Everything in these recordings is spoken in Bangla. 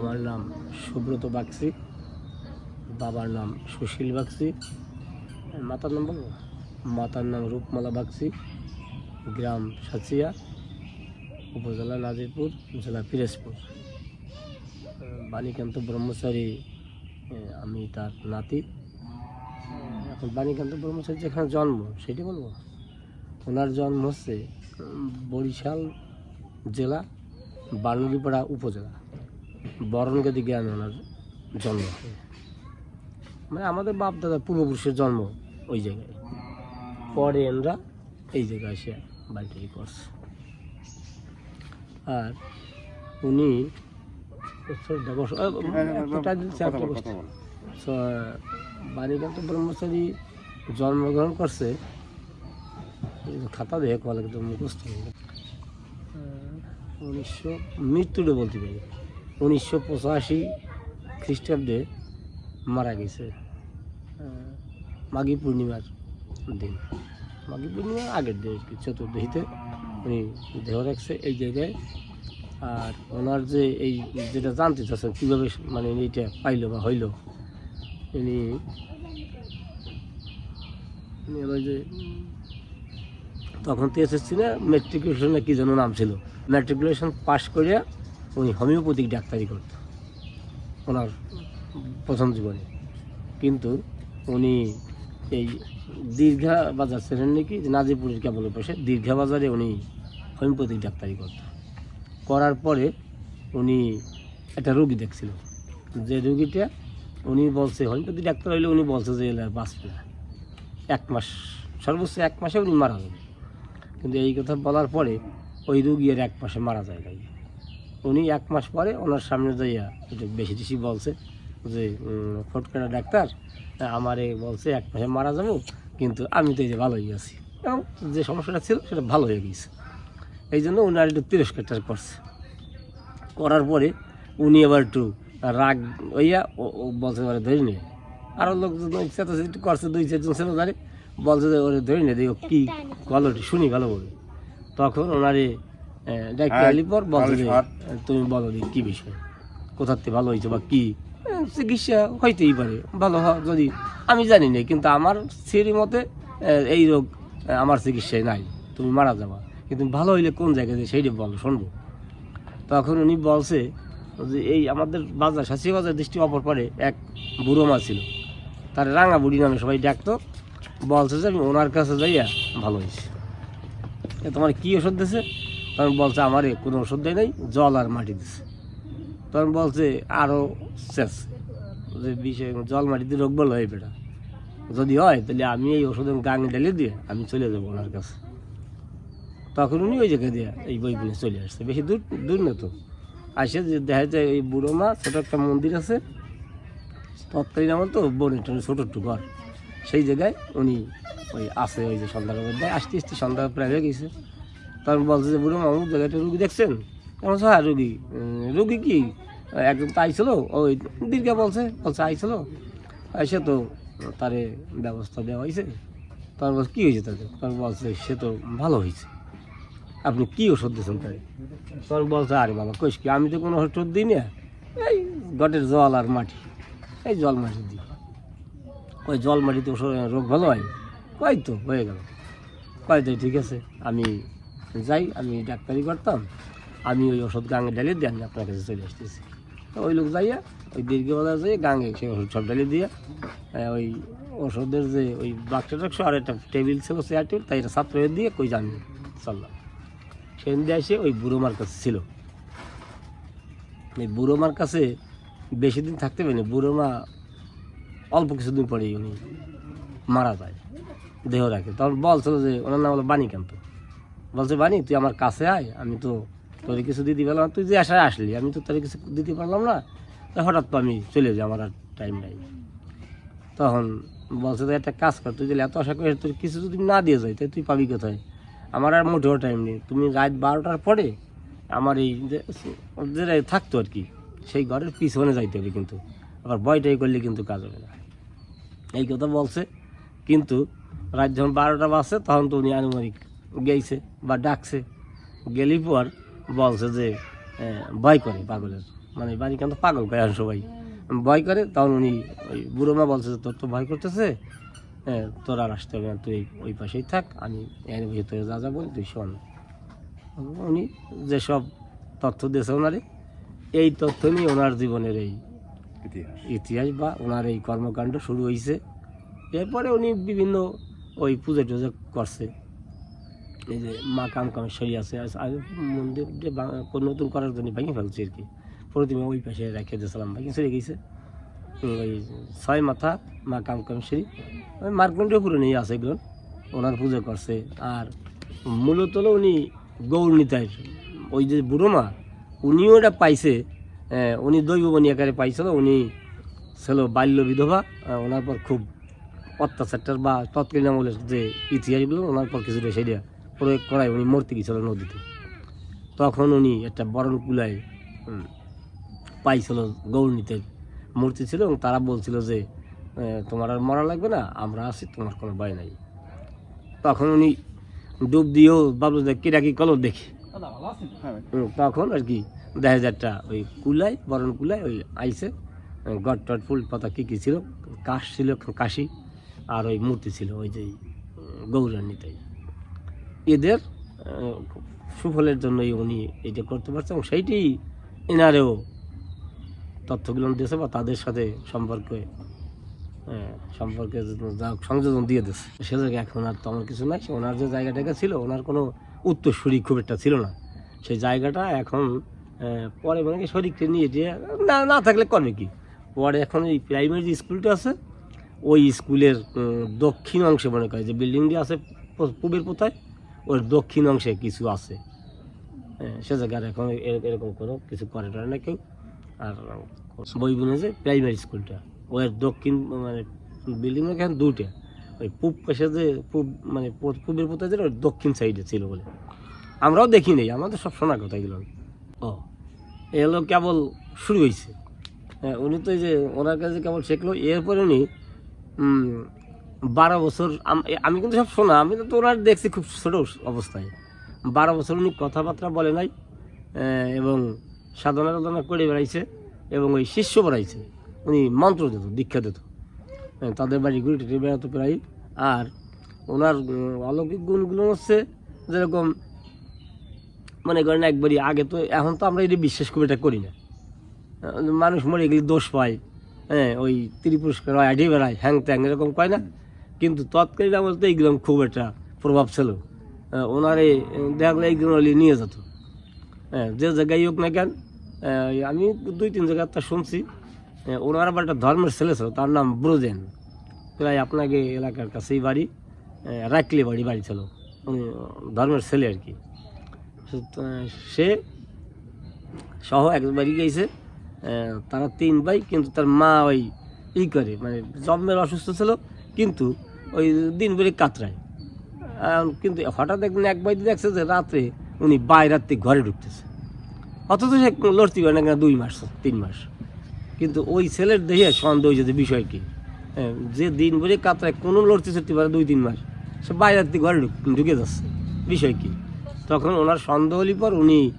আমার নাম সুব্রত বাগচি। বাবার নাম সুশীল বাগচি। মাতার নাম বলব মাতার নাম রূপমালা বাগচি। গ্রাম সাচিয়া, উপজেলা নাজিরপুর, জেলা পিরোজপুর। বাণীকান্ত ব্রহ্মচারী আমি তার নাতি। এখন বাণীকান্ত ব্রহ্মচারী যেখানে জন্ম, সেটি বলব? ওনার জন্ম হচ্ছে বরিশাল জেলা বানুলিপাড়া উপজেলা। বরণগাদি জ্ঞান ওনার জন্ম। মানে আমাদের বাপ দাদা পূর্বপুরুষের জন্ম ওই জায়গায়। পরে এনরা এই জায়গায় এসে বাড়িটাই করছে। আর উনি বসছে। So, বাণীকান্ত ব্রহ্মচারী জন্মগ্রহণ করছে। খাতা দেখে কলে কিন্তু মুখস্থ হয়ে উনিশশো মৃত্যুটা বলতে পারি। উনিশশো পঁচাশি খ্রিস্টাব্দে মারা গেছে মাঘী পূর্ণিমার দিন। মাঘী পূর্ণিমার আগের দিন চতুর্দশীতে উনি দেহ রাখছে এই জায়গায়। আর ওনার যে এই যেটা জানতে চাচ্ছেন, কীভাবে মানে এইটা পাইলো বা হইল ইনি যে তখন তো এসএসসি না মেট্রিকুলেশন কী যেন নাম ছিল। মেট্রিকুলেশন পাশ করে উনি হোমিওপ্যাথিক ডাক্তারি করত, ওনার প্রথম জীবনে। কিন্তু উনি এই দীর্ঘা বাজার ছিলেন নাকি নাজিপুরের কেবল পাশে দীর্ঘা বাজারে উনি হোমিওপ্যাথিক ডাক্তারি করত। করার পরে উনি একটা রোগী দেখছিল। যে রুগীটা উনি বলছে হোমিওপ্যাথি ডাক্তার হইলে উনি বলছে যে এলা বাঁচবে না। এক মাস, সর্বোচ্চ এক মাসে উনি মারা যাবে। কিন্তু এই কথা বলার পরে ওই রুগী আর এক মাসে মারা যায় নাই। উনি এক মাস পরে ওনার সামনে যাইয়া একটু বেশি বেশি বলছে যে উম, ফটকাটা ডাক্তার আমারে বলছে এক মাসে মারা যাব কিন্তু আমি তো এই যে ভালোই আছি। এবং যে সমস্যাটা ছিল সেটা ভালো হয়ে গেছে। এই জন্য উনি আর একটু তিরস্কারটা করছে। করার পরে উনি আবার একটু রাগ হইয়া ও- বলছে ওরা ধরে নিয়ে আরও লোকজন ওই চেতাচেতি করছে দুই চারজন ছিল ধরে বলছে যে ওরে ধরে নিয়ে দেখো কী গল্পটি শুনি ভালো করে। তখন ওনারে ডাক্তার পর তুমি বলো দি কী বিষয়? কোথার থেকে ভালো হয়েছে বা কী? চিকিৎসা হইতেই পারে ভালো হয় যদি আমি জানি না কিন্তু আমার সিঁড়ি মতে এই রোগ আমার চিকিৎসায় নাই তুমি মারা যাবা। কিন্তু ভালো হইলে কোন জায়গায় যে সেইটা বলো শুনব। তখন উনি বলছে যে এই আমাদের বাজার শাসি বাজার দৃষ্টি অপর পরে এক বুড়ো মা ছিল। তার রাঙা বুড়ি নামে সবাই ডাকতো বলছে যে আমি ওনার কাছে যাইয়া ভালো হয়েছে। তোমার কী ওষুধ দিছে? তখন বলছে, আমার কোনো ওষুধ দেয় নাই, জল আর মাটি দিছে। তখন বলছে আরও শেষ। যে বিষয়, জল মাটিতে রোগ বলো এই বেটা। যদি হয়, তাহলে আমি এই ওষুধের গাঙে ঢেলে দিয়ে আমি চলে যাব ওনার কাছে। তখন উনি ওই জায়গায় দিয়ে এই বই কিনে চলে আসছে। বেশি দূর দূর না তো। আসে যে দেখা যায় এই বুড়ো মা, ছোটো একটা মন্দির আছে। তৎকালীন আমার তো বোনের টোনের ছোটো একটু ঘর। সেই জায়গায় উনি ওই আসে ওই যে সন্ধ্যার মধ্যে আসতে আসতে সন্ধ্যা প্রায় হয়ে গেছে। তখন বলছে যে বুড়ো মা অমুক জায়গাটা রুগী দেখছেন? বলছে, হ্যাঁ রুগী। রুগী কি? একজন তো আইছিল ওই দীর্ঘা বলছে। বলছে আইছিল। এসে তো তারে ব্যবস্থা দেওয়া হয়েছে। তখন বলছে কী হয়েছে তাদের তখন বলছে সে তো ভালো হয়েছে। আপনি কী ওষুধ দিয়েছেন তাই তখন বলছে আরে বাবা কইস কি আমি তো কোনো ওষুধ দিই না। এই গটের জল আর মাটি। এই জল মাটি দিই। ওই জল মাটিতে ওষুধ রোগ ভালো হয়? কয় তো হয়ে গেল। কয় তো ঠিক আছে আমি যাই, আমি ডাক্তারি করতাম, আমি ওই ওষুধ গাঙে ঢালিয়ে দিয়ে আমি আপনার কাছে চলে আসতেছি। তো ওই লোক যাইয়া, ওই দীর্ঘ বাজার যাই গাঙে সেই ওষুধ সব ঢালিয়ে দিয়ে ওই ওষুধের যে ওই বাক্সটা রাখছো আর একটা টেবিল ছিল চেয়ার টেবিল তাই এটা ছাত্র দিয়ে কই জানি চললাম। সেদিন দিয়ে এসে ওই বুড়ো মার কাছে ছিল। এই বুড়ো মার কাছে বেশি দিন থাকতে পারেনি, বুড়ো মা অল্প কিছুদিন পরেই উনি মারা যায়, দেহ রাখে। তখন বলছিল যে ওনার নাম হলো বাণীকান্ত বলছে, বানি, তুই আমার কাছে আয়, আমি তো তোর কিছু দিতে পারলাম। তুই যে আসায় আসলি, আমি তো তোর কিছু দিতে পারলাম না। তা হঠাৎ তো আমি চলে যাই, আমার আর টাইম নাই। তখন বলছে যে একটা কাজ কর, তুই যদি এত আশা করিস তোর কিছু যদি না দিয়ে যাই তাই তুই পাবি কোথায়? আমার আর মোটেও টাইম নেই। তুমি রাত বারোটার পরে আমার এই যে- থাকতো আর কি, সেই ঘরের পিছনে যাইতে হবে কিন্তু। আবার বয়টাই করলে কিন্তু কাজ হবে না। এই কথা বলছে। কিন্তু রাত যখন বারোটা বাজছে, তখন তো উনি আনুমানিক গেইছে বা ডাকছে গেলি পর বলছে যে ভয় করে পাগলের। মানে বাড়ি কেন পাগল করে আর সবাই। ভয় করে তখন উনি ওই বুড়ো মা বলছে যে তোর তো ভয় করতেছে। হ্যাঁ তোর আর আসতে হবে না তুই ওই পাশেই থাক আমি এর ভিতরে যা যা বলি তুই শোন। উনি যেসব তথ্য দিয়েছে ওনারে এই তথ্য নিয়ে ওনার জীবনের এই ইতিহাস। বা ওনার এই কর্মকাণ্ড শুরু হয়েছে এরপরে উনি বিভিন্ন ওই পুজো টুজো করছে। এই যে মা কাম কামেশ্বরী আছে আর মন্দির যে নতুন করার জন্য ভেঙে ফেলছে আর কি। প্রতিমা ওই পাশে রেখে দিয়েছিলাম, ভেঙে চলে গেছে। ওই ছয় মাথা মা কাম কামেশ্বরী ওই মার্কণ্ডপুরে নিয়ে আছে এগুলো, ওনার পুজো করছে। আর মূলত উনি গৌর নিতাইয়ের ওই যে বুড়ো মা, উনিও এটা পাইছে উনি দৈববনী আকারে পাইছিল, উনি ছিল বাল্য বিধবা ওনার পর খুব অত্যাচারটার বা তৎকালীন আমলের যে ইতিহাসগুলো, ওনার পর কিছুটা সেটা প্রয়োগ করায় উনি মরতে গেছিল নদীতে। তখন উনি একটা বরণ কুলায় পাইছিল গৌরনীতের মূর্তি ছিল এবং তারা বলছিল যে তোমার আর মরা লাগবে না, আমরা আছি, তোমার কোনো ভয় নাই। তখন উনি ডুব দিয়েও বাবু যে কিরা কি কলো দেখি। তখন আর কি দেখা যায় একটা ওই কুলাই বরণ কুলাই ওই আইসে গট টট ফুল পাতা কী কী ছিল, কাশ ছিল, কাশি আর ওই মূর্তি ছিল, ওই যে গৌরান্বিতাই এদের সুফলের জন্যই উনি এটা করতে পারছে এবং সেইটি এনারেও তথ্যগুলো দিয়েছে বা তাদের সাথে সম্পর্কে হ্যাঁ, সম্পর্কে সংযোজন দিয়ে দিচ্ছে সে জায়গায় এখন আর তেমন কিছু নাই। সে ওনার যে জায়গাটাকে ছিল ওনার কোনো উত্তরসূরি খুব একটা ছিল না। সেই জায়গাটা এখন পরে মানে শরীরকে নিয়ে যে না না থাকলে করবে কি? পরে এখন এই প্রাইমারি যে স্কুলটা আছে ওই স্কুলের দক্ষিণ অংশে মনে করে যে বিল্ডিংটি আছে পূবের কোথায় ওর দক্ষিণ অংশে কিছু আছে। হ্যাঁ, সে জায়গায় এখন এর- এরকম কোনো কিছু করে টরে না কেউ আর বই বুনে যে প্রাইমারি স্কুলটা ওর দক্ষিণ মানে বিল্ডিং এখানে দুইটা। ওই পূব পাশে যে পূব মানে পূবের যে ওর দক্ষিণ সাইডে ছিল বলে। আমরাও দেখি নেই আমাদের সব শোনা কথা এগুলো। ও এগুলো কেবল শুরু হয়েছে হ্যাঁ, উনি তো এই যে ওনার কাছে কেবল শিখলো এরপরে উনি বারো বছর, আমি কিন্তু সব শোনা, আমি তো ওনার দেখছি খুব ছোট অবস্থায়। বারো বছর উনি কথাবার্তা বলে নাই এবং সাধনা টাধনা করে বেড়াইছে, এবং ওই শিষ্য বাড়াইছে উনি মন্ত্র দিত, দীক্ষা দিত। তাদের বাড়ি ঘুরে টেটে বেড়াতো প্রায় আর ওনার অলৌকিক গুণগুলো হচ্ছে যেরকম, মনে করেন একবারই আগে তো, এখন তো আমরা এটা বিশ্বাস খুব এটা করি না। মানুষ মরে গেলে দোষ পায়। হ্যাঁ ওই ত্রিপুরস্কার হয় বেড়ায় হ্যাং ত্যাং এরকম কয় না? কিন্তু তৎকালীন আমল তো এইগুলো খুব একটা প্রভাব ছিল। ওনারে দেখলে দেখা গেলো এইগুলো নিয়ে যেত। হ্যাঁ যে জায়গায় হোক না কেন আমি দুই তিন জায়গায় তা শুনছি। ওনার আবার একটা ধর্মের ছেলে ছিল তার নাম ব্রোজেন। প্রায় আপনাকে এলাকার কাছেই বাড়ি রাকলি বাড়ি বাড়ি ছিল। উনি ধর্মের ছেলে আর কি। সে সহ একবারই গেছে আহ, তারা তিন ভাই কিন্তু তার মা ওই ই করে মানে জন্মের অসুস্থ ছিল কিন্তু ওই দিন বেড়ে কাতরায়। কিন্তু হঠাৎ একদিন এক ভাই দেখছে যে রাত্রে উনি বাইরার থেকে ঘরে ঢুকতেছে। অথচ সে লড়তে পারে না কেন দুই মাস, তিন মাস। কিন্তু ওই ছেলের দেখে সন্দেহ হয়েছে যে বিষয় কি? যে দিন ভরে কাতরায় কোনো লড়তে চড়তে পারে দুই, তিন মাস, সে বাইরের থেকে ঘরে ঢুক- যাচ্ছে। বিষয় কি? তখন ওনার সন্দেহ হলি পর উনি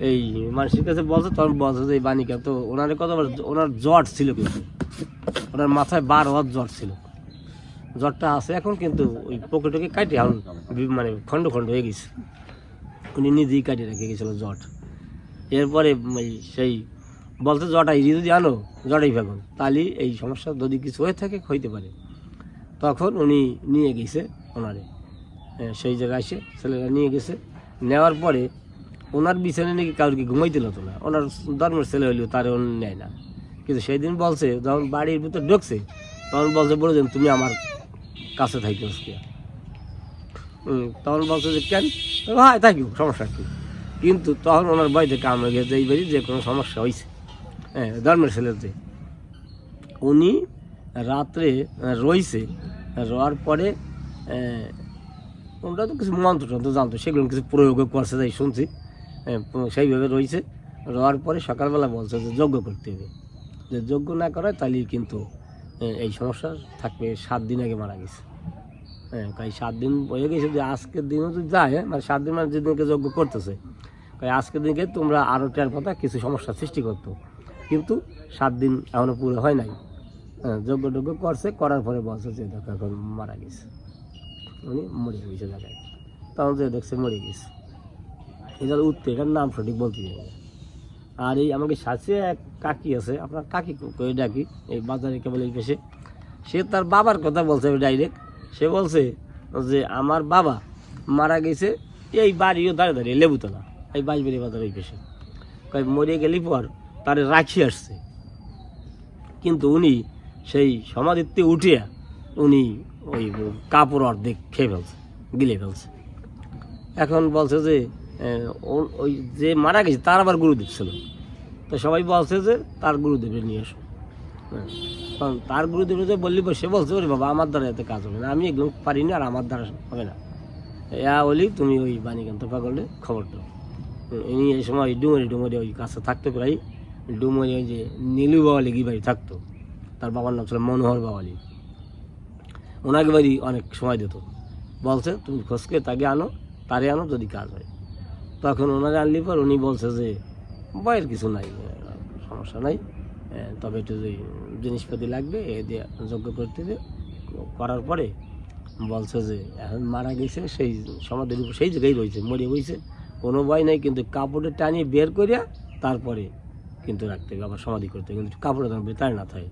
এই মানুষের কাছে বলছে, তখন বলছে যে, এই বাণিকা তো ওনার কথা ওনার জ্বর ছিল কিন্তু। ওনার মাথায় বার হওয়ার জ্বর ছিল। জ্বরটা আছে এখন, কিন্তু ওই পকেটকে কাটে এখন মানে খণ্ড খণ্ড হয়ে গেছে। উনি নিজেই কাটিয়ে রেখে গেছিল জ্বর। এরপরে সেই বলতে জটা ইরি যদি আনো জটাই ফেগুন। তাহলে এই সমস্যা যদি কিছু হয়ে থাকে, হইতে পারে। তখন উনি নিয়ে গেছে ওনারে। সেই জায়গায় এসে ছেলেরা নিয়ে গেছে। নেওয়ার পরে ওনার বিছানে নাকি কাউকে ঘুমাইতে হতো না। ওনার ধর্মের ছেলে হইলেও তার ও নেয় না। কিন্তু সেই দিন বলছে, যখন বাড়ির ভিতর ঢুকছে, তখন বলছে বলে দেন তুমি আমার কাছে থাকি আজকে। তখন বলছে যে কেন? হয় থাকি সমস্যা কি? কিন্তু তখন ওনার বাড়ি থেকে আমরা গেছে এই বাড়ি যে কোনো সমস্যা হয়েছে হ্যাঁ ধর্মের ছেলেতে উনি রাত্রে রইছে রোয়ার পরে ওনারা তো কিছু মন্ত্র টন্ত্র জানতো সেগুলো কিছু প্রয়োগও করছে তাই শুনছি। হ্যাঁ, সেইভাবে রয়েছে রোয়ার পরে সকালবেলা বলছে যে যজ্ঞ করতে হবে। যে যজ্ঞ না করায় তাহলে কিন্তু এই সমস্যা থাকবে সাত দিন আগে মারা গেছে। হ্যাঁ তাই সাত দিন হয়ে গেছে যে আজকের দিনও যদি যায় হ্যাঁ, মানে সাত দিন মানে যেদিনকে যজ্ঞ করতেছে কয় আজকের দিনকে তোমরা আরও টের কথা কিছু সমস্যার সৃষ্টি করতো। কিন্তু সাত দিন এখনও পুরো হয় নাই। হ্যাঁ যোগ্য টোগ্য করছে করার পরে বলছে যে দেখো এখন মারা গেছে। উনি মরে গেছে জায়গায়। তখন যে দেখছে মরে গেছে। এটা উত্তর এটার নাম সঠিক বলতে না। আর এই আমাকে সাথে এক কাকি আছে, আপনার কাকি কই ডাকি এই বাজারে কেবল এই পেশে। সে তার বাবার কথা বলছে ডাইরেক্ট সে বলছে যে আমার বাবা মারা গেছে এই বাড়িও দাঁড়িয়ে দাঁড়িয়ে, লেবুতলা, এই বাঁশবাড়ি বাজার এই পেশে। কয় মরে গেলি পর তারে রাখি আসছে। কিন্তু উনি সেই সমাধিতে উঠিয়া উনি ওই কাপড় অর্ধেক খেয়ে ফেলছে, গিলে ফেলছে। এখন বলছে যে ওই যে মারা গেছে, তার আবার গুরুদেব ছিল। তো সবাই বলছে যে তার গুরুদেবের নিয়ে এসো। হ্যাঁ। কারণ তার গুরুদেব যে বললি সে বলছে, ওরে বাবা, আমার দ্বারা এতে কাজ হবে না। আমি এগুলো পারি না আর আমার দ্বারা হবে না। ইয়া বলি তুমি ওই বাণীকান্ত পাগলে খবর দাও। ইনি এই সময় ওই ডুমরি ডুমরি ওই কাছে থাকতো প্রায়। ডুমরি ওই যে নীলু বাওয়ালি কি বাড়ি থাকতো। তার বাবার নাম ছিল মনোহর বাওয়ালি। ওনাকে বাড়ি অনেক সময় দিত। বলছে, তুমি খোঁজকে তাকে আনো, তারে আনো, যদি কাজ হয়। তখন ওনারে আনলি পর উনি বলছে যে বয়ের কিছু নাই সমস্যা নাই। তবে একটু যে জিনিসপাতি লাগবে, এ দিয়ে যোগ্য করতে করার পরে বলছে যে, এখন মারা গেছে, সেই সমাধির উপর, সেই জায়গায় রয়েছে, মরে বইছে কোনো ভয় নাই, কিন্তু কাপড়ে টানিয়ে বের করিয়া তারপরে কিন্তু রাখতে হবে, আবার সমাধি করতে হবে। কিন্তু কাপড়ে যেন বেতার না থাকে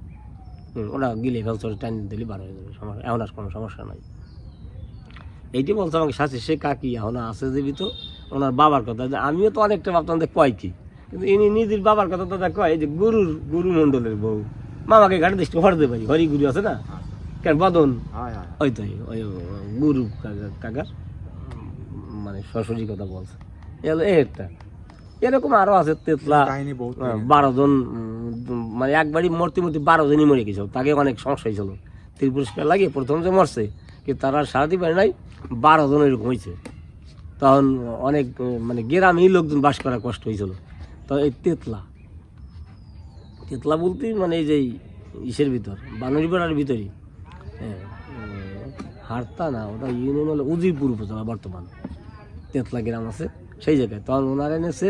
ওরা গিলে ফেলছে, ওরা টানিয়ে দিলে বার হয়ে যাবে সমস্যা এখন আর কোনো সমস্যা নাই। এইটি বলছে আমাকে শাশি সে কাকি এখন আছে জীবিত। ওনার বাবার কথা যে আমিও তো অনেকটা ভাবতাম যে কয় কি। কিন্তু ইনি নিজের বাবার কথা তো কয় যে গুরুর গুরু মণ্ডলের বউ। মামাকে ঘাটে দৃষ্টি হরতে পারি হরি গুরু আছে না? কেন বদন? ওই তো ওই গুরু কাকা- কাকার মানে শ্বশুরি কথা বলছে। একটা। এরকম আরও আছে তেতলা। বারো জন মানে একবারই মূর্তি মূর্তি বারো জনই মরে গেছিল তাকে অনেক সমস্যা হয়েছিল ত্রিপুরস্কার লাগিয়ে প্রথম যে মরছে কিন্তু তারা সারাতে পারে নাই বারো জন এরকম হয়েছে। তখন অনেক মানে গ্রামেই লোকজন বাস করা কষ্ট হয়েছিল। তো এই তেতলা। তেতলা বলতে মানে এই যে ইসের ভিতর, বানরিপাড়ার ভিতরই। হ্যাঁ হারতা না, ওটা ইউনিয়ন হলো উজিরপুর উপজেলা বর্তমান। তেতলা গ্রাম আছে, সেই জায়গায়। তখন ওনারা এনেছে,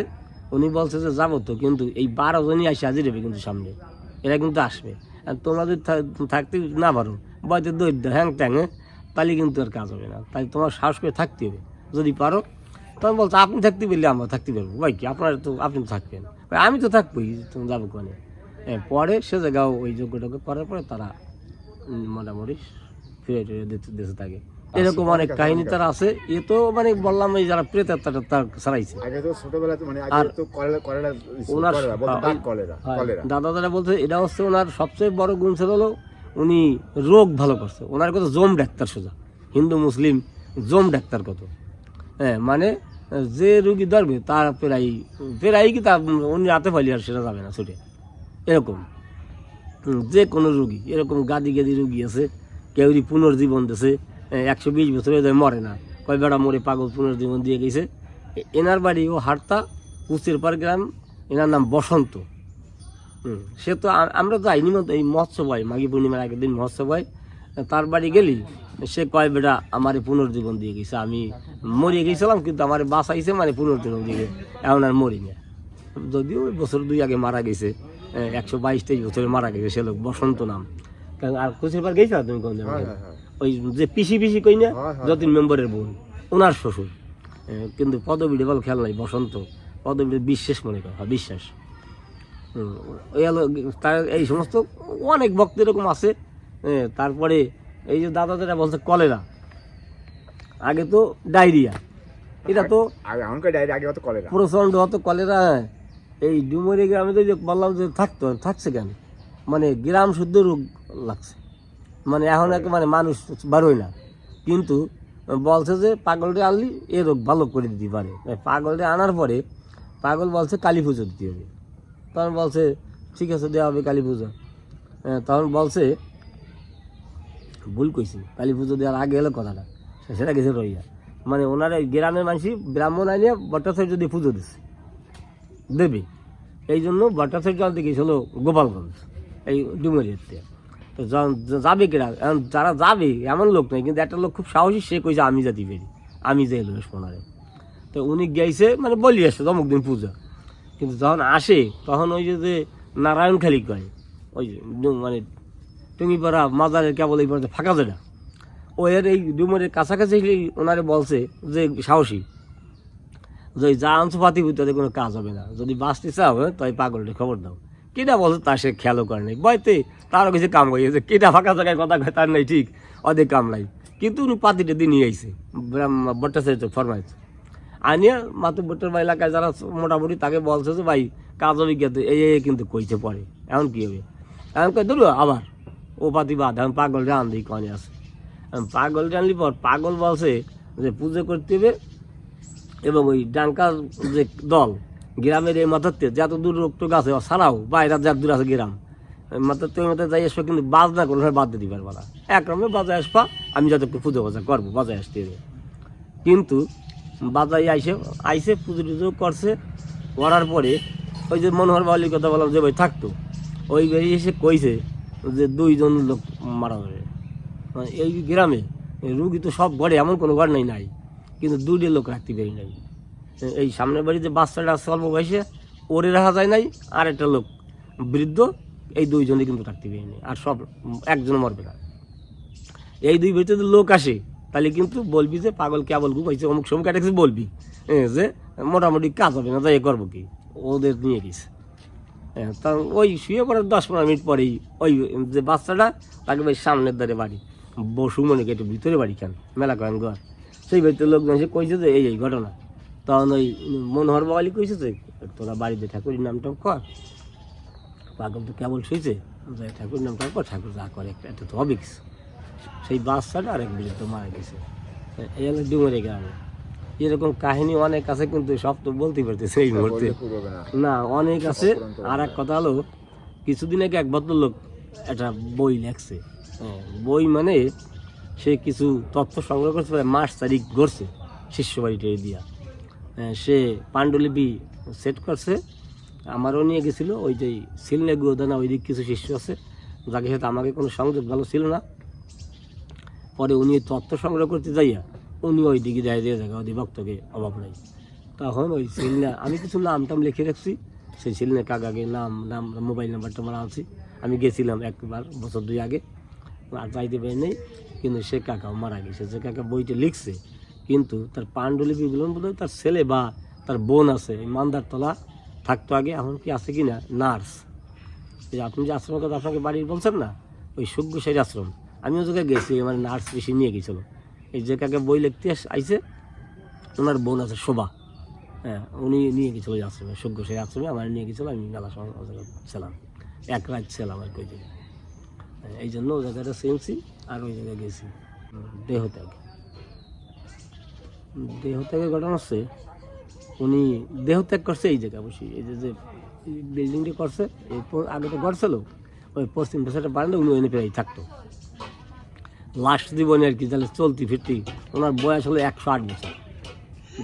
উনি বলছে যে যাব তো, কিন্তু এই বারো জনই আসে হাজির হবে কিন্তু সামনে। এরা কিন্তু আসবে। আর তোমরা যদি থাকতে না পারো বয়তে দৈর্য হ্যাং ট্যাং তাহলে কিন্তু আর কাজ হবে না। তাই তোমার সাহস করে থাকতে হবে। যদি পারো তখন বলছো আপনি থাকতে পারলে আমরা থাকতে পারব। ভাই কি আপনার তো আপনি তো থাকবেন। কই, আমি তো থাকবোই তুমি যাব কোনে? হ্যাঁ পরে সে জায়গাও ওই যোগ্যটাকে করার পরে তারা মোটামুটি ফিরে দিতে থাকে। এরকম অনেক কাহিনী তার আছে। এ তো মানে বললাম এই যারা প্রেতাত্মাটা তার ছাড়াইছে মানে বলতো হ্যাঁ, দাদা দাদা বলছে এটা হচ্ছে ওনার সবচেয়ে বড় গুণ ছিল হলো উনি রোগ ভালো করছে। ওনার কত জম ডাক্তার সোজা। হিন্দু মুসলিম জম ডাক্তার কত। হ্যাঁ মানে যে রুগী ধরবে, তার প্রায় প্রায় কি তা অন্য হাতে ফালি আর সেটা যাবে না, ছুটে। এরকম। যে কোনো রুগী, এরকম গাদি গাদি রুগী আছে, কেউরি পুনর্জীবন দিছে একশো বিশ বছরে মরে না। কয় বেড়া মরে পাগল পুনর্জীবন দিয়ে গেছে। এনার বাড়ি ও হাটতা কুচের পার গ্রাম, এনার নাম বসন্ত। সে তো আমরা যাই নিমন্ত এই মৎস্য বয় মাঘী পূর্ণিমার আগের দিন মৎস্য বয় তার বাড়ি গেলি। সে কয় বেটা আমার পুনর্জীবন দিয়ে গেছে। আমি মরে গেছিলাম কিন্তু আমার বাঁচাইছে মানে পুনর্জীবন দিয়ে এখন আর মরি না। যদিও ওই বছর দুই আগে মারা গেছে একশো বাইশ তেইশ বছরে মারা গেছে সে লোক বসন্ত নাম। কারণ আর কুচির পার গেছিল তুমি কোন হ্যাঁ হ্যাঁ হ্যাঁ। ওই যে পিসি পিসি কই না। যতীন মেম্বারের বোন ওনার শ্বশুর। কিন্তু পদবিডে বল খেয়াল নাই বসন্ত। পদবিডে বিশ্বাস মনে করা হয় বিশ্বাস। হুম, ওই হলো তার এই সমস্ত অনেক ভক্ত এরকম আছে তারপরে এই যে দাদা যেটা বলছে কলেরা। আগে তো ডায়রিয়া। এটা তো আগে হতো কলেরা। এই ডুমুরি গ্রামে তো যে বললাম যে থাকতো থাকছে কেন? মানে গ্রাম শুদ্ধ রোগ লাগছে। মানে এখন এক মানে মানুষ বারোই না। কিন্তু বলছে যে পাগলটা আনলি এ রোগ ভালো করে দিতে পারে। পাগলটা আনার পরে পাগল বলছে কালী পুজো দিতে হবে। তখন বলছে ঠিক আছে দেওয়া হবে কালী পুজো। হ্যাঁ, তখন বলছে ভুল কইছি। কালী পুজো দেওয়ার আগে এলো কথাটা। সেটা গেছে রইয়া। মানে ওনার গ্রামের মানুষই ব্রাহ্মণ আইনে বট্টাচার্য যদি পুজো দিচ্ছে দেবে। এই জন্য বট্টাচার্য আনতে গেছিল গোপালগঞ্জ, এই ডুমুরিয়াতে তো যাবে এখন যারা যাবে, এমন লোক নেই, কিন্তু একটা লোক খুব সাহসী, সে কইছে, আমি যাতে পেরি আমি যে এলো সোনারে তো উনি গেছে মানে বলি আসছে, অমুক দিন পূজা। কিন্তু যখন আসে, তখন ওই যে নারায়ণ খালি কয়, ওই যে মানে টুঙ্গিপাড়া মাজারের কেবল এই পর্যন্ত ফাঁকা যেটা ও এর এই ডুমরের কাছাকাছি ওনারে বলছে যে সাহসী যে যা আনছো পাতি তাদের কোনো কাজ হবে না। যদি বাঁচতে চাও হ্যাঁ, তাই পাগলটা খবর দাও। কেটা বলছে তা সে খেয়ালও করে নাই। বয়তে তারও কিছু কাম করিয়েছে কেটা ফাঁকা জায়গায় কথা কয় তার নাই ঠিক অধিক কাম নাই। কিন্তু উনি পাতিটা দিয়ে নিয়ে আইছে। ভট্টাচার্য ফরমাইছে। আনিয়া মাতু ভট্টার বা এলাকায় যারা মোটামুটি তাকে বলছে যে ভাই কাজ অভিজ্ঞতা এই কিন্তু কইছে পরে। এমন কি হবে? এমন কই ধরো আবার ও পাতি বাদ এখন পাগল জান দিই কনে আছে। এখন পাগল জানলি পর পাগল বলছে যে পুজো করতে হবে এবং ওই ডাঙ্কার যে দল, গ্রামের এই মাথাতে যত দূর লোক আছে ছাড়াও বাইরে যত দূর আছে গ্রাম মাথাতে ওই মাথায় যাই আসবা কিন্তু বাজ না করলে বাদ দিয়ে দিবার বেলা একরমে বাজায় আসবা, আমি যত একটু পুজো বাজা করব, বাজায় আসতে হবে। কিন্তু বাজাই আইসে আইসে পুজো টুজো করছে, করার পরে ওই যে মনোহর বাউলির কথা বললাম যে ভাই থাকতো, ওই বেরিয়ে এসে কইছে যে দুইজন লোক মারা যাবে মানে এই গ্রামে রুগী তো সব ঘরে, এমন কোনো ঘর নাই নাই। কিন্তু দুটি লোক রাখতে পারি নাই। এই সামনের বাড়িতে বাচ্চাটা স্বল্প বয়সে, ওরে রাখা যায় নাই আর একটা লোক বৃদ্ধ, এই দুইজনে কিন্তু রাখতে পারি নাই, আর সব একজন মরবে না। এই দুই ভিতরে লোক আসে, তাহলে কিন্তু বলবি যে পাগল কেবল গু পাইছে অমুক সময় কাটাচ্ছে বলবি যে মোটামুটি কাজ হবে না, তাই করব কি? ওদের নিয়ে গেছে। হ্যাঁ, তা ওই শুয়ে পড়ার দশ পনেরো মিনিট পরেই ওই যে বাচ্চাটা তাকে ভাই সামনের দ্বারে বাড়ি বসু মনে কেটে ভিতরে বাড়ি কেন? মেলা করেন ঘর। সেই ভিতরে লোকজন এসে কইছে যে এই এই ঘটনা। তখন ওই মনোহর বাবালি কইছে যে তোরা বাড়িতে ঠাকুরের নামটা কর। পাগল তো কেবল শুয়েছে ঠাকুরের নামটা কর ঠাকুর যা করে একটা একটা তো হবে কিছু। সেই বাচ্চাটা আরেক বৃদ্ধ মারা গেছে। এই হলো ডুমুরে গ্রামে। এরকম কাহিনী অনেক আছে কিন্তু সব তো বলতে পারতেছে এই মুহূর্তে। না। অনেক আছে। আর এক কথা হলো কিছুদিন আগে এক ভদ্রলোক একটা বই লেখছে। বই মানে সে কিছু তথ্য সংগ্রহ করতে পারে মাস তারিখ গড়ছে শিষ্য বাড়িটা দিয়া। হ্যাঁ, সে পাণ্ডুলিপি সেট করছে আমারও নিয়ে গেছিল ওই যে সিলনে গুরুদানা ওই দিক কিছু শিষ্য আছে যাকে সাথে আমাকে কোনো সংযোগ ভালো ছিল না। পরে উনি তথ্য সংগ্রহ করতে যাইয়া উনি ওই দিকে যায় দিয়ে জায়গা ওই ভক্তকে অভাব নাই। তখন ওই সিলনা, আমি কিছু নাম টাম লিখে রাখছি, সেই সিলনা কাকাকে নাম নাম, মোবাইল নাম্বারটা আমার আনছি। আমি গেছিলাম একবার, বছর দুই আগে, আর যাইতে পারি নেই, কিন্তু সে কাকাও মারা গেছে। যে কাকা বইটা লিখছে, কিন্তু তার পাণ্ডুলিপিগুলো বোধ হয় তার ছেলে বা তার বোন আছে মান্দার তলা থাকতো আগে, এখন কি আছে কি না নার্স আপনি যে আশ্রমের কথা আপনাকে বাড়ির বলছেন না, ওই সুগ্গসাই আশ্রম। আমি ও জায়গায় গেছি আমার নার্স বেশি নিয়ে গেছিল। এই যে কাকে বই লিখতে আইছে ওনার বোন আছে শোভা। হ্যাঁ উনি নিয়ে গেছিল ওই আশ্রমে সেই আশ্রমে আমার নিয়ে গেছিল আমি মেলা সময় ছিলাম। এক রাত ছিলাম আর কি হ্যাঁ, এই জন্য ওই জায়গাটা চিনছি আর ওই জায়গায় গেছি। দেহ ত্যাগ দেহ ত্যাগের ঘটনা হচ্ছে উনি দেহ ত্যাগ করছে এই জায়গায় বসে। এই যে বিল্ডিংটি করছে এরপর আগে তো ঘর ছিল ওই পশ্চিম পাশে বারান্দা উনি ওই প্রায় থাকতো। লাস্ট জীবনে আর কি তাহলে চলতি ফিরতি। ওনার বয়স হলো একশো আট বছর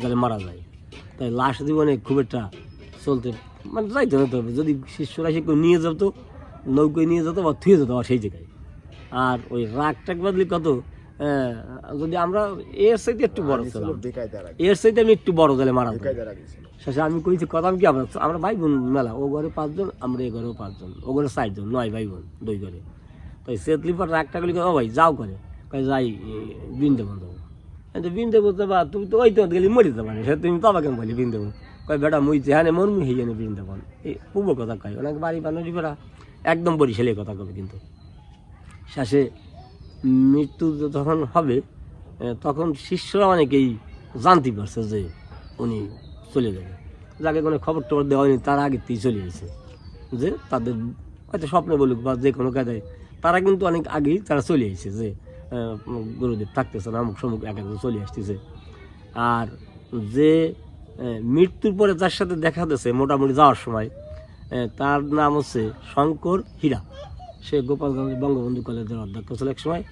তাহলে মারা যায়। তাই লাস্ট জীবনে খুব একটা চলতে মানে যাইতে হতে হবে। যদি শিষ্যরা সে কেউ নিয়ে যেত নৌকোয় নিয়ে যেত বা থুয়ে যেত সেই জায়গায়। আর ওই রাগ টাক বাদলি কত? যদি আমরা এর সাইতে একটু বড় ছিলাম। এর সাইতে আমি একটু বড় তাহলে মারা শেষে আমি কইছি কথা কি আমরা আমরা ভাই বোন মেলা ও ঘরে পাঁচজন আমরা এ ঘরেও পাঁচজন ও ঘরে চারজন নয় ভাই বোন দুই ঘরে। তো এই সেতলিপার রাগটা গলি ও ভাই, যাও করে কয় যাই বৃন্দাবন দেবো কিন্তু বৃন্দাবন বা, তুমি তো ওই তো গেলি মরি যাবা সে তুমি পাবা কেন বলি বৃন্দাবন কয় বেটা, মুই যেখানে মন মুই হেয়ে বৃন্দাবন এই পূর্ব কথা কয় অনেক বাড়ি বানারি বেড়া একদম বরিশালে কথা কবে কিন্তু। শেষে মৃত্যু যখন হবে তখন শিষ্যরা অনেকেই জানতে পারছে যে উনি চলে যাবে যাকে কোনো খবর টবর দেওয়া হয়নি, তার আগেতেই চলে গেছে। যে তাদের হয়তো স্বপ্নে বলুক বা যে কোনো কাজে তারা কিন্তু অনেক আগেই তারা চলে এসেছে। যে গুরুদেব থাকতেছে না অমুক সমুক এক একজন চলে আসতেছে। আর যে মৃত্যুর পরে যার সাথে দেখা দিয়েছে মোটামুটি যাওয়ার সময় তার নাম হচ্ছে শঙ্কর হীরা। সে গোপালগঞ্জ বঙ্গবন্ধু কলেজের অধ্যক্ষ ছিল এক সময়।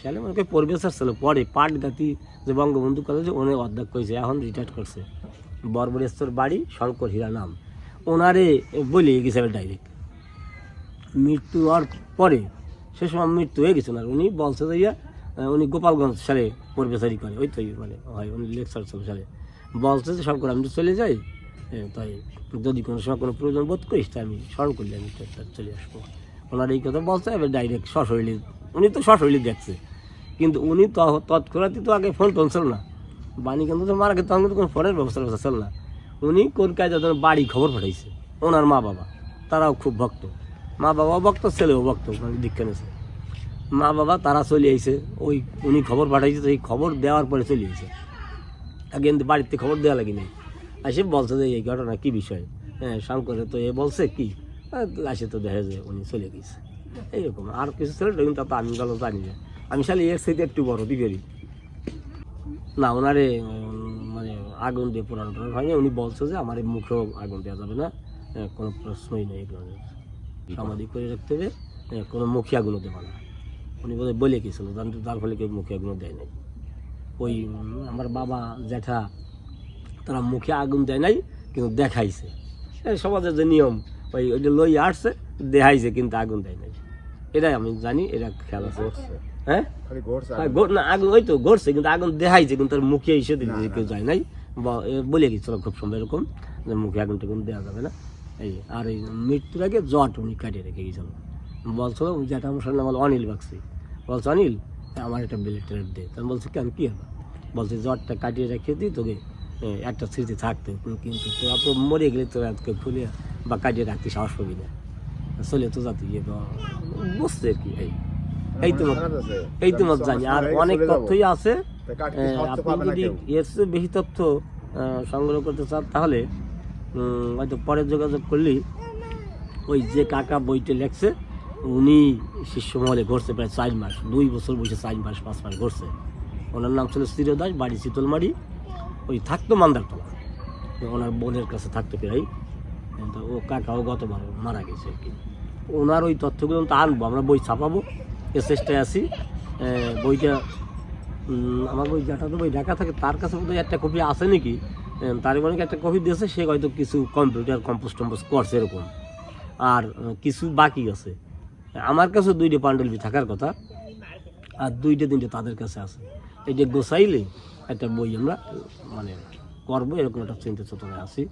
সালে মনে করি পরিবেশ ছিল পরে পাট গাতি যে বঙ্গবন্ধু কলেজে উনি অধ্যক্ষ হয়েছে, এখন রিটায়ার করছে। বর্বরেশ্বর বাড়ি, শঙ্কর হীরা নাম। ওনারে বলে গেছে ডাইরেক্ট মৃত্যু হওয়ার পরে সে সময় মৃত্যু হয়ে গেছে না উনি বলছে যে ইয়া উনি গোপালগঞ্জ সালে প্রফেসারি করে, ওই তো মানে হয়, উনি লেকচার চলে সালে। বলছে যে, সব করে, আমি চলে যাই। তাই যদি কোনো সময় কোনো প্রয়োজন বোধ করিস, তাই আমি স্মরণ করলে আমি চলে আসব। ওনার এই কথা বলছে, এবার ডাইরেক্ট সশরীরে, উনি তো সশরীরে দেখছে। কিন্তু উনি তো তৎক্ষণাৎই তো আগে ফোন টোন ছিল না। বাণী কিন্তু তো মারা গেছে, তখন কিন্তু কোনো ফোনের ব্যবস্থা ব্যবস্থা ছিল না। উনি কলকাতায় যাদের বাড়ি খবর পাঠাইছে, ওনার মা বাবা তারাও খুব ভক্ত। মা বাবা ভক্ত ছেলেও ভক্ত মানে দীক্ষা নিয়েছে। মা বাবা তারা চলে আইছে ওই উনি খবর পাঠাইছে এই খবর দেওয়ার পরে চলে আইছে। আগে কিন্তু বাড়িতে খবর দেওয়া লাগে নাই আসে বলছে যে এই ঘটনা কি বিষয়? হ্যাঁ শঙ্করে তো এ বলছে কি? লাশে তো দেখা যায় উনি চলে গেছে। এইরকম আর কিছু ছিল কিন্তু তা আমি গেল জানি না। আমি শালি এর সাথে একটু বড় দিকেরই না ওনারে মানে আগুন দিয়ে পুরানো হয়নি উনি বলছে যে আমার এই মুখেও আগুন দেওয়া যাবে না। হ্যাঁ, কোনো প্রশ্নই নেই সমাধি করে রাখতে হবে কোনো মুখে আগুনও দেবে না। উনি বলে বলে গেছিল তার ফলে কেউ মুখে আগুনও দেয় নাই। ওই আমার বাবা জ্যাঠা তারা মুখে আগুন দেয় নাই কিন্তু দেখাইছে। সমাজের যে নিয়ম ওই ওইটা লই আসছে দেখাইছে কিন্তু আগুন দেয় নাই। এটাই আমি জানি এটা খেয়াল আছে হ্যাঁ? হ্যাঁ, না আগুন ওই তো ঘটছে কিন্তু আগুন দেখাইছে কিন্তু তার মুখে এসে না, কেউ যায় নাই। বা বলে গেছিল খুব সময় এরকম যে মুখে আগুন টাগুন দেওয়া যাবে না। এই আর এই মৃত্যুর আগে জট উনি কাটিয়ে রেখে গেছিল। বলছিল যেটা আমার সামনে আমার অনিল বাগছি বলছো অনিল আমার একটা ব্লেড টেলেট দে। তখন বলছে কেন কী হবে বলছে জ্বরটা কাটিয়ে রেখে দিই তোকে একটা স্মৃতি থাকতে। কিন্তু তোরা তো মরে গেলে তোরা আজকে খুলে বা কাটিয়ে রাখতে সাহস পাবি না চলে তো যাতে গিয়ে তো বুঝতে আর কি এই এই তো এই তো মত জানি। আর অনেক তথ্যই আছে। আপনি যদি এর বেশি তথ্য সংগ্রহ করতে চান তাহলে হয়তো পরে যোগাযোগ করলেই ওই যে কাকা বইটা লেখছে, উনি শিষ্য মহলে ঘুরছে প্রায় চার মাস, দুই বছর বসে চার মাস, পাঁচ মাস ঘুরছে। ওনার নাম ছিল চিরদাস বাড়ি শীতলমারি, ওই থাকতো মান্দারতলা। ওনার বোনের কাছে থাকতো প্রায়। তো ও কাকাও গতবার মারা গেছে আর কি। ওনার ওই তথ্যগুলো তো আনব, আমরা বই ছাপাবো এ চেষ্টায় আছি বইটা আমার ওই যেটা তো বই ঢাকা থাকে, তার কাছে একটা কপি আছে নাকি? তার মানে একটা কপি দিয়েছে, সে হয়তো কিছু কম্পিউটার কম্পোজ টম্পোজ করছে এরকম। আর কিছু বাকি আছে। আমার কাছে দুইটা পাণ্ডুলিপি থাকার কথা, আর দুইটা তিনটে তাদের কাছে আছে। এটা গোসাইলে একটা বই আমরা মানে করব, এরকম একটা চিন্তা চেতনায় আছি।